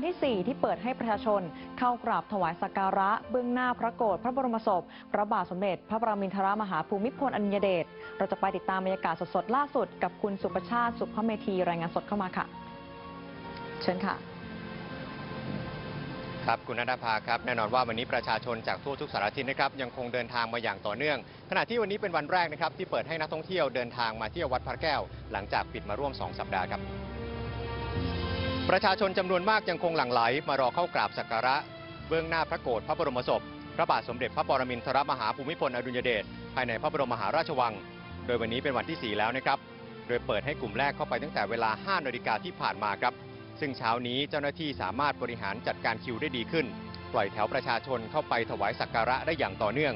วันที่ 4 ที่เปิดให้ประชาชน เข้ากราบถวายสักการะ เบื้องหน้าพระโกรธพระบรมศพ พระบาทสมเด็จ พระปรมินทรมหาภูมิพลอดุลยเดชเราจะไปติดตามบรรยากาศสดๆล่าสุด กับคุณสุประชาติสุภเมธีรายงานสดเข้ามาค่ะ เชิญค่ะครับคุณนัทภาครับแน่นอนว่าวันนี้ประชาชนจากทั่วทุกสารทิศนะครับยังคงเดินทางมาอย่างต่อเนื่อง ขณะที่วันนี้เป็นวันแรกนะครับที่เปิดให้นักท่องเที่ยวเดินทางมาเที่ยววัดพระแก้ว หลังจากปิดมาร่วม 2 สัปดาห์ครับ ประชาชนจำนวนมากยังคงหลั่งไหลมารอเข้ากราบสักการะ เบื้องหน้าพระโกรธพระบรมศพ พระบาทสมเด็จพระปรมินทรมหาภูมิพลอดุลยเดชภายในพระบรมมหาราชวัง โดยวันนี้เป็นวันที่ 4 แล้วนะครับ โดยเปิดให้กลุ่มแรกเข้าไปตั้งแต่เวลา 5นาฬิกาที่ผ่านมาครับ ซึ่งเช้านี้เจ้าหน้าที่สามารถบริหารจัดการคิวได้ดีขึ้น ปล่อยแถวประชาชนเข้าไปถวายสักการะได้อย่างต่อเนื่อง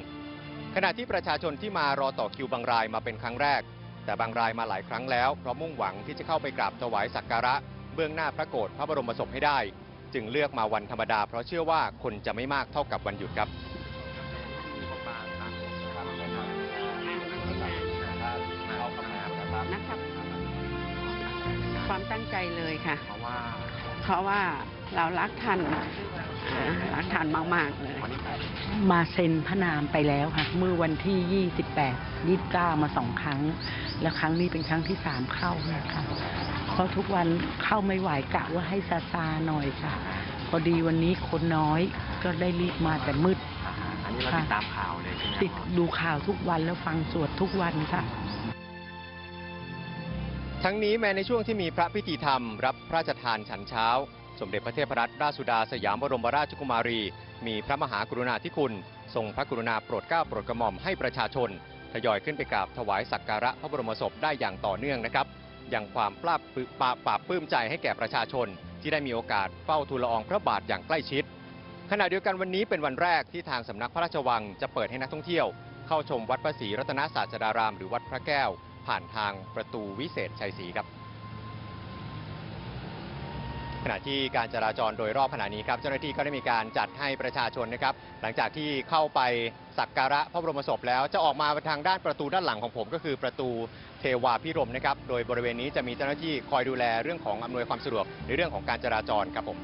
ขณะที่ประชาชนที่มารอต่อคิวบางรายมาเป็นครั้งแรก แต่บางรายมาหลายครั้งแล้วเพราะมุ่งหวังที่จะเข้าไปกราบถวายสักการะ เบื้องหน้าพระโกรธพระบรมศพให้ได้ จึงเลือกมาวันธรรมดา เพราะเชื่อว่าคนจะไม่มากเท่ากับวันหยุดครับนะครับความตั้งใจเลยค่ะ เพราะว่าเพราะว่าเรารักท่านรักท่านมาก ๆ เลย มาเซ็นพระนามไปแล้วค่ะ เมื่อวันที่ 28 29 มาสองครั้ง แล้วครั้งนี้เป็นครั้งที่สามเข้านะคะ เพราะทุกวันเข้าไม่ไหวกะว่าให้ซาซาๆหน่อยค่ะ พอดีวันนี้คนน้อยก็ได้รีบมาแต่มืดอันนี้เราติดตามข่าวเลยใช่ไหมติดดูข่าวทุกวันแล้วฟังสวดทุกวันค่ะ ทั้งนี้แม้ในช่วงที่มีพระพิธีธรรม รับพระราชทานฉันเช้า สมเด็จพระเทพรัตนราชสุดาสยามบรมราชกุมารี มีพระมหากรุณาธิคุณ ทรงพระกรุณาโปรดเกล้าโปรดกระหม่อมให้ประชาชนทยอยขึ้นไปกราบถวายสักการะพระบรมศพได้อย่างต่อเนื่องนะครับ ยังความปลาบปลื้มปราบปราบปลื้มใจให้แก่ประชาชน ที่ได้มีโอกาสเฝ้าทูลละอองพระบาทอย่างใกล้ชิด ขณะเดียวกันวันนี้เป็นวันแรกที่ทางสำนักพระราชวังจะเปิดให้นักท่องเที่ยว เข้าชมวัดพระศรีรัตนศาสดาราม หรือวัดพระแก้ว ผ่านทางประตูวิเศษชัยศรีครับ ขณะที่การจราจรโดยรอบขณะนี้ครับเจ้าหน้าที่ก็ได้มีการจัดให้ประชาชนนะครับหลังจากที่เข้าไปสักการะพระบรมศพแล้วจะออกมาทางด้านประตูด้านหลังของผม ก็คือประตูเทวาพิรมนะครับโดยบริเวณนี้จะมีเจ้าหน้าที่คอยดูแลเรื่องของอำนวยความสะดวกในเรื่องของการจราจรครับผม